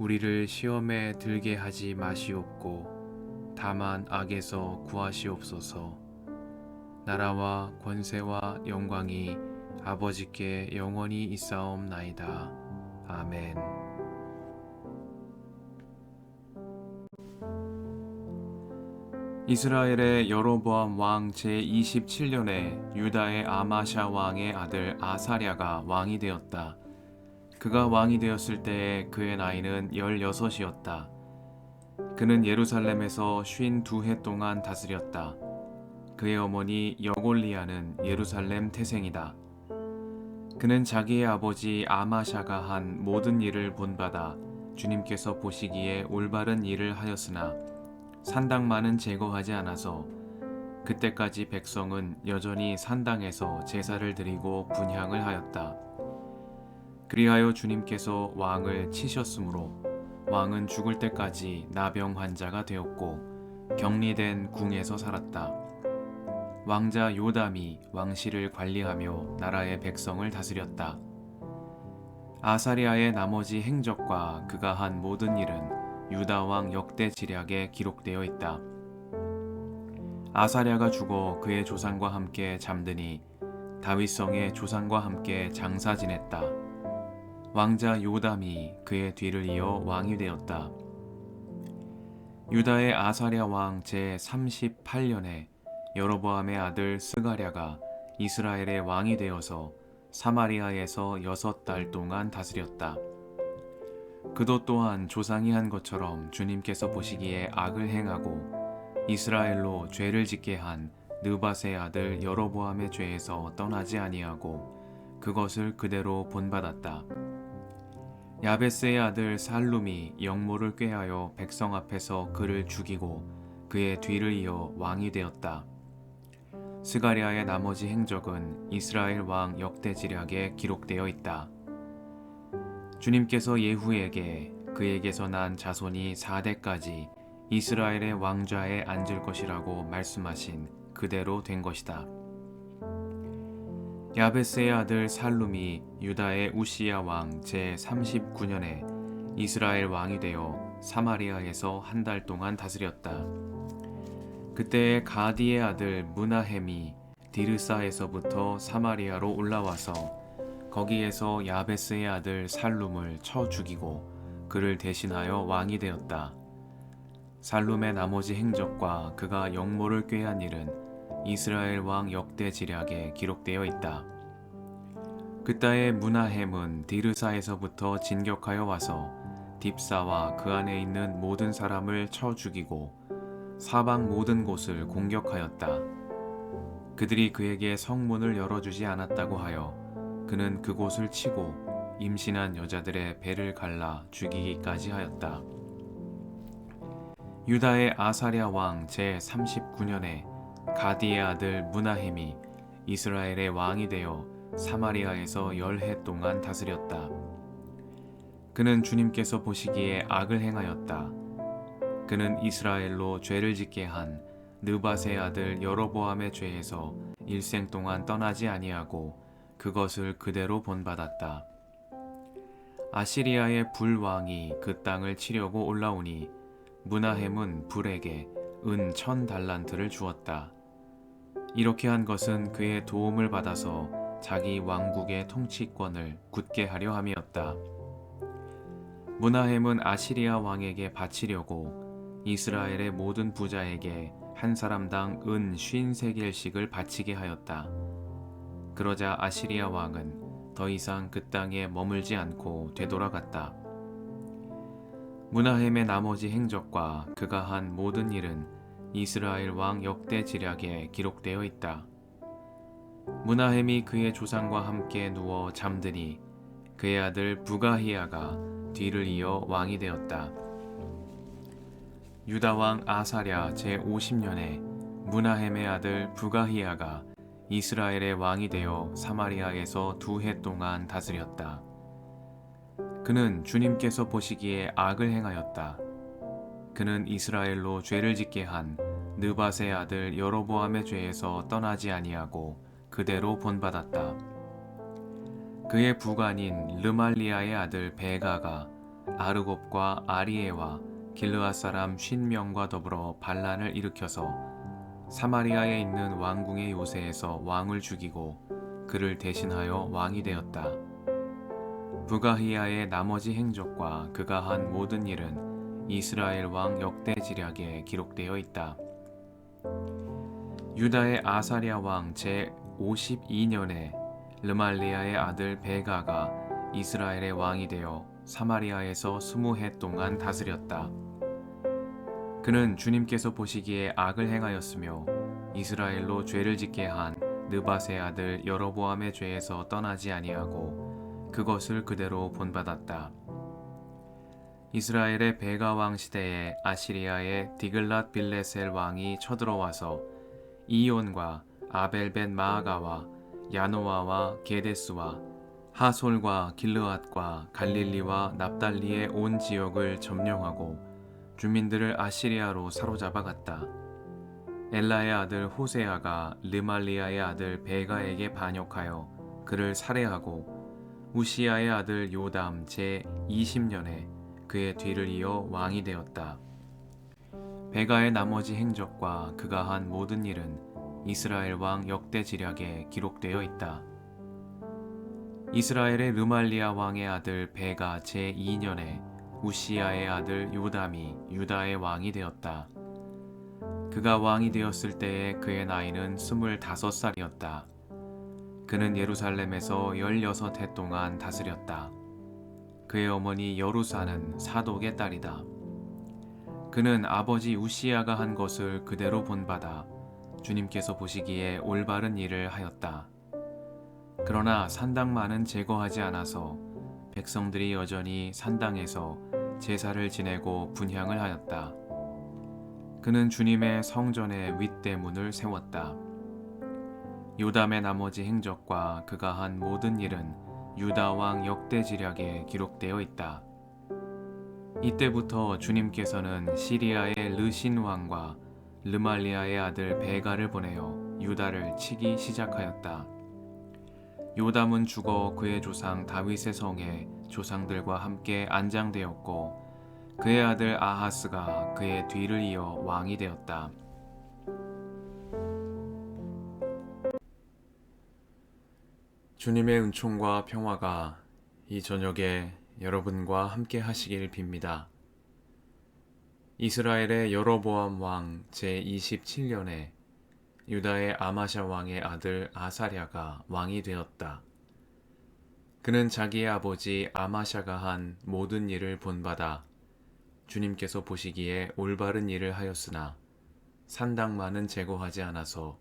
우리를 시험에 들게 하지 마시옵고 다만 악에서 구하시옵소서. 나라와 권세와 영광이 아버지께 영원히 있사옵나이다. 아멘. 이스라엘의 여로보암 왕 제27년에 유다의 아마샤 왕의 아들 아사랴가 왕이 되었다. 그가 왕이 되었을 때에 그의 나이는 16이었다. 그는 예루살렘에서 쉰 두 해 동안 다스렸다. 그의 어머니 여골리아는 예루살렘 태생이다. 그는 자기의 아버지 아마샤가 한 모든 일을 본받아 주님께서 보시기에 올바른 일을 하였으나 산당만은 제거하지 않아서 그때까지 백성은 여전히 산당에서 제사를 드리고 분향을 하였다. 그리하여 주님께서 왕을 치셨으므로 왕은 죽을 때까지 나병 환자가 되었고 격리된 궁에서 살았다. 왕자 요담이 왕실을 관리하며 나라의 백성을 다스렸다. 아사리아의 나머지 행적과 그가 한 모든 일은 유다 왕 역대 지략에 기록되어 있다. 아사랴가 죽어 그의 조상과 함께 잠드니 다윗 성의 조상과 함께 장사 지냈다. 왕자 요담이 그의 뒤를 이어 왕이 되었다. 유다의 아사랴 왕 제 38년에 여로보암의 아들 스가랴가 이스라엘의 왕이 되어서 사마리아에서 여섯 달 동안 다스렸다. 그도 또한 조상이 한 것처럼 주님께서 보시기에 악을 행하고 이스라엘로 죄를 짓게 한 느바세 아들 여로보암의 죄에서 떠나지 아니하고 그것을 그대로 본받았다. 야베스의 아들 살룸이 영모를 꾀하여 백성 앞에서 그를 죽이고 그의 뒤를 이어 왕이 되었다. 스가리아의 나머지 행적은 이스라엘 왕 역대지략에 기록되어 있다. 주님께서 예후에게 그에게서 난 자손이 4대까지 이스라엘의 왕좌에 앉을 것이라고 말씀하신 그대로 된 것이다. 야베스의 아들 살룸이 유다의 우시야 왕 제 39년에 이스라엘 왕이 되어 사마리아에서 한 달 동안 다스렸다. 그때 가디의 아들 무나햄이 디르사에서부터 사마리아로 올라와서 거기에서 야베스의 아들 살룸을 쳐 죽이고 그를 대신하여 왕이 되었다. 살룸의 나머지 행적과 그가 영모를 꾀한 일은 이스라엘 왕 역대 지략에 기록되어 있다. 그따의 문하햄은 디르사에서부터 진격하여 와서 딥사와 그 안에 있는 모든 사람을 쳐 죽이고 사방 모든 곳을 공격하였다. 그들이 그에게 성문을 열어주지 않았다고 하여 그는 그곳을 치고 임신한 여자들의 배를 갈라 죽이기까지 하였다. 유다의 아사랴 왕 제 39년에 가디의 아들 무나햄이 이스라엘의 왕이 되어 사마리아에서 열 해 동안 다스렸다. 그는 주님께서 보시기에 악을 행하였다. 그는 이스라엘로 죄를 짓게 한 느바세 아들 여로보암의 죄에서 일생 동안 떠나지 아니하고 그것을 그대로 본받았다. 아시리아의 불왕이 그 땅을 치려고 올라오니 문하햄은 불에게 은 천 달란트를 주었다. 이렇게 한 것은 그의 도움을 받아서 자기 왕국의 통치권을 굳게 하려 함이었다. 문하햄은 아시리아 왕에게 바치려고 이스라엘의 모든 부자에게 한 사람당 은 쉰세겔씩을 바치게 하였다. 그러자 아시리아 왕은 더 이상 그 땅에 머물지 않고 되돌아갔다. 문하햄의 나머지 행적과 그가 한 모든 일은 이스라엘 왕 역대 지략에 기록되어 있다. 문하햄이 그의 조상과 함께 누워 잠드니 그의 아들 부가히야가 뒤를 이어 왕이 되었다. 유다 왕 아사랴 제 50년에 문하햄의 아들 부가히야가 이스라엘의 왕이 되어 사마리아에서 두 해 동안 다스렸다. 그는 주님께서 보시기에 악을 행하였다. 그는 이스라엘로 죄를 짓게 한 느밧의 아들 여로보암의 죄에서 떠나지 아니하고 그대로 본받았다. 그의 부관인 르말리아의 아들 베가가 아르곱과 아리에와 길르앗 사람 쉰 명과 더불어 반란을 일으켜서 사마리아에 있는 왕궁의 요새에서 왕을 죽이고 그를 대신하여 왕이 되었다. 부가히야의 나머지 행적과 그가 한 모든 일은 이스라엘 왕 역대지략에 기록되어 있다. 유다의 아사랴 왕제 52년에 르말리아의 아들 베가가 이스라엘의 왕이 되어 사마리아에서 스무 해 동안 다스렸다. 그는 주님께서 보시기에 악을 행하였으며 이스라엘로 죄를 짓게 한 느밧의 아들 여로보암의 죄에서 떠나지 아니하고 그것을 그대로 본받았다. 이스라엘의 베가 왕 시대에 아시리아의 디글랏 빌레셀 왕이 쳐들어와서 이온과 아벨벳 마아가와 야노아와 게데스와 하솔과 길르앗과 갈릴리와 납달리의 온 지역을 점령하고 주민들을 아시리아로 사로잡아 갔다. 엘라의 아들 호세아가 르말리아의 아들 베가에게 반역하여 그를 살해하고 우시아의 아들 요담 제 20년에 그의 뒤를 이어 왕이 되었다. 베가의 나머지 행적과 그가 한 모든 일은 이스라엘 왕 역대 지략에 기록되어 있다. 이스라엘의 르말리아 왕의 아들 베가 제 2년에 우시아의 아들 요담이 유다의 왕이 되었다. 그가 왕이 되었을 때에 그의 나이는 스물다섯 살이었다. 그는 예루살렘에서 열여섯 해 동안 다스렸다. 그의 어머니 여루사는 사독의 딸이다. 그는 아버지 우시아가 한 것을 그대로 본받아 주님께서 보시기에 올바른 일을 하였다. 그러나 산당만은 제거하지 않아서 백성들이 여전히 산당에서 제사를 지내고 분향을 하였다. 그는 주님의 성전의 윗대문을 세웠다. 요담의 나머지 행적과 그가 한 모든 일은 유다 왕 역대지략에 기록되어 있다. 이때부터 주님께서는 시리아의 르신 왕과 르말리아의 아들 베가를 보내어 유다를 치기 시작하였다. 요담은 죽어 그의 조상 다윗의 성에 조상들과 함께 안장되었고 그의 아들 아하스가 그의 뒤를 이어 왕이 되었다. 주님의 은총과 평화가 이 저녁에 여러분과 함께 하시길 빕니다. 이스라엘의 여로보암 왕 제27년에 유다의 아마샤 왕의 아들 아사랴가 왕이 되었다. 그는 자기의 아버지 아마샤가 한 모든 일을 본받아 주님께서 보시기에 올바른 일을 하였으나 산당만은 제거하지 않아서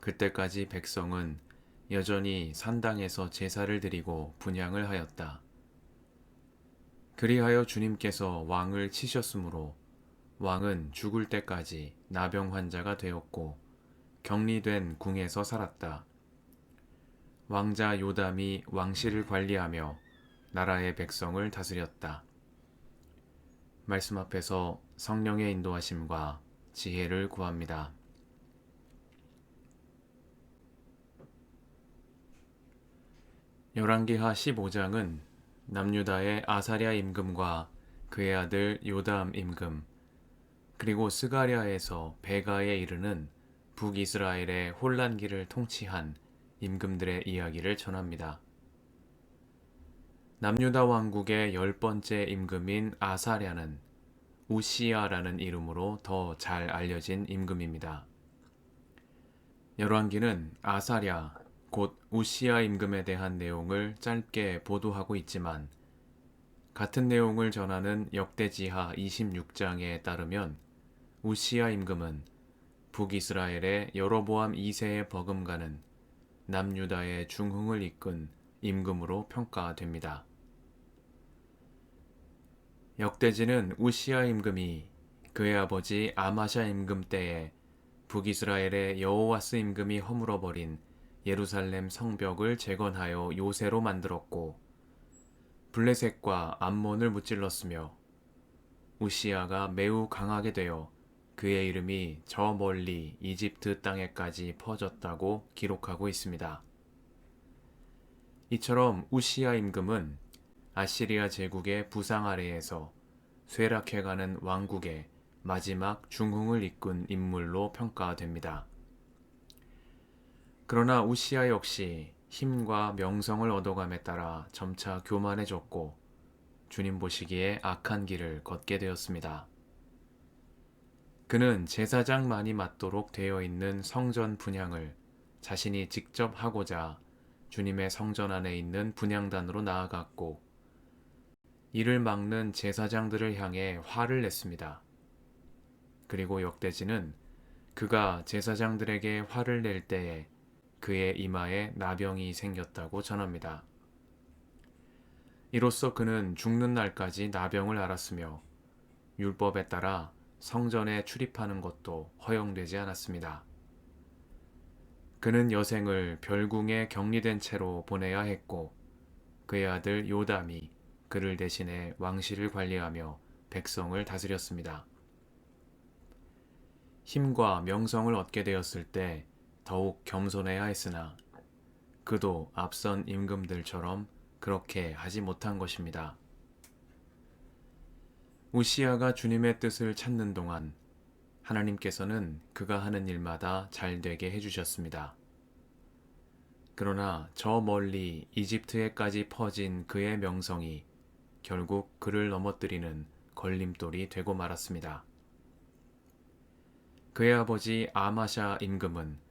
그때까지 백성은 여전히 산당에서 제사를 드리고 분양을 하였다. 그리하여 주님께서 왕을 치셨으므로 왕은 죽을 때까지 나병 환자가 되었고 격리된 궁에서 살았다. 왕자 요담이 왕실을 관리하며 나라의 백성을 다스렸다. 말씀 앞에서 성령의 인도하심과 지혜를 구합니다. 열왕기하 15장은 남유다의 아사랴 임금과 그의 아들 요담 임금 그리고 스가랴에서 베가에 이르는 북이스라엘의 혼란기를 통치한 임금들의 이야기를 전합니다. 남유다 왕국의 열 번째 임금인 아사랴는 우시야라는 이름으로 더 잘 알려진 임금입니다. 열왕기는 아사랴, 곧 우시야 임금에 대한 내용을 짧게 보도하고 있지만 같은 내용을 전하는 역대지하 26장에 따르면 우시야 임금은 북이스라엘의 여로보암 2세의 버금가는 남유다의 중흥을 이끈 임금으로 평가됩니다. 역대지는 우시아 임금이 그의 아버지 아마샤 임금 때에 북이스라엘의 여호와스 임금이 허물어 버린 예루살렘 성벽을 재건하여 요새로 만들었고 블레셋과 암몬을 무찔렀으며 우시아가 매우 강하게 되어 그의 이름이 저 멀리 이집트 땅에까지 퍼졌다고 기록하고 있습니다. 이처럼 우시아 임금은 아시리아 제국의 부상 아래에서 쇠락해가는 왕국의 마지막 중흥을 이끈 인물로 평가됩니다. 그러나 우시아 역시 힘과 명성을 얻어감에 따라 점차 교만해졌고 주님 보시기에 악한 길을 걷게 되었습니다. 그는 제사장만이 맡도록 되어 있는 성전 분향을 자신이 직접 하고자 주님의 성전 안에 있는 분향단으로 나아갔고 이를 막는 제사장들을 향해 화를 냈습니다. 그리고 역대지는 그가 제사장들에게 화를 낼 때에 그의 이마에 나병이 생겼다고 전합니다. 이로써 그는 죽는 날까지 나병을 앓았으며 율법에 따라 성전에 출입하는 것도 허용되지 않았습니다. 그는 여생을 별궁에 격리된 채로 보내야 했고 그의 아들 요담이 그를 대신해 왕실을 관리하며 백성을 다스렸습니다. 힘과 명성을 얻게 되었을 때 더욱 겸손해야 했으나 그도 앞선 임금들처럼 그렇게 하지 못한 것입니다. 우시아가 주님의 뜻을 찾는 동안 하나님께서는 그가 하는 일마다 잘 되게 해주셨습니다. 그러나 저 멀리 이집트에까지 퍼진 그의 명성이 결국 그를 넘어뜨리는 걸림돌이 되고 말았습니다. 그의 아버지 아마샤 임금은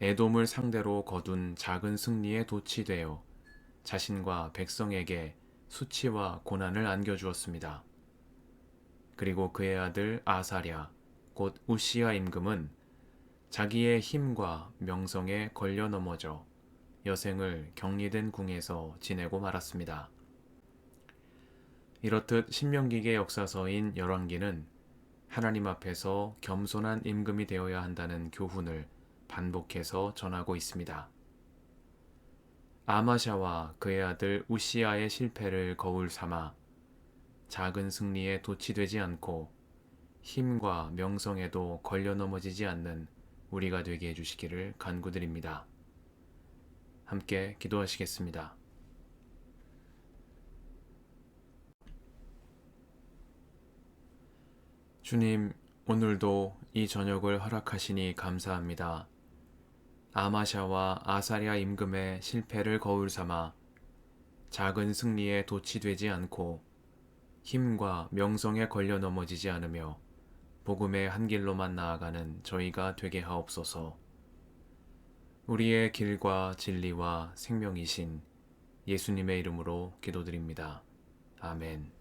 에돔을 상대로 거둔 작은 승리에 도취되어 자신과 백성에게 수치와 고난을 안겨주었습니다. 그리고 그의 아들 아사랴, 곧 우시아 임금은 자기의 힘과 명성에 걸려 넘어져 여생을 격리된 궁에서 지내고 말았습니다. 이렇듯 신명기계 역사서인 열왕기는 하나님 앞에서 겸손한 임금이 되어야 한다는 교훈을 반복해서 전하고 있습니다. 아마샤와 그의 아들 우시아의 실패를 거울 삼아 작은 승리에 도취되지 않고 힘과 명성에도 걸려 넘어지지 않는 우리가 되게 해주시기를 간구드립니다. 함께 기도하시겠습니다. 주님, 오늘도 이 저녁을 허락하시니 감사합니다. 아마샤와 아사랴 임금의 실패를 거울 삼아 작은 승리에 도취되지 않고 힘과 명성에 걸려 넘어지지 않으며 복음의 한 길로만 나아가는 저희가 되게 하옵소서. 우리의 길과 진리와 생명이신 예수님의 이름으로 기도드립니다. 아멘.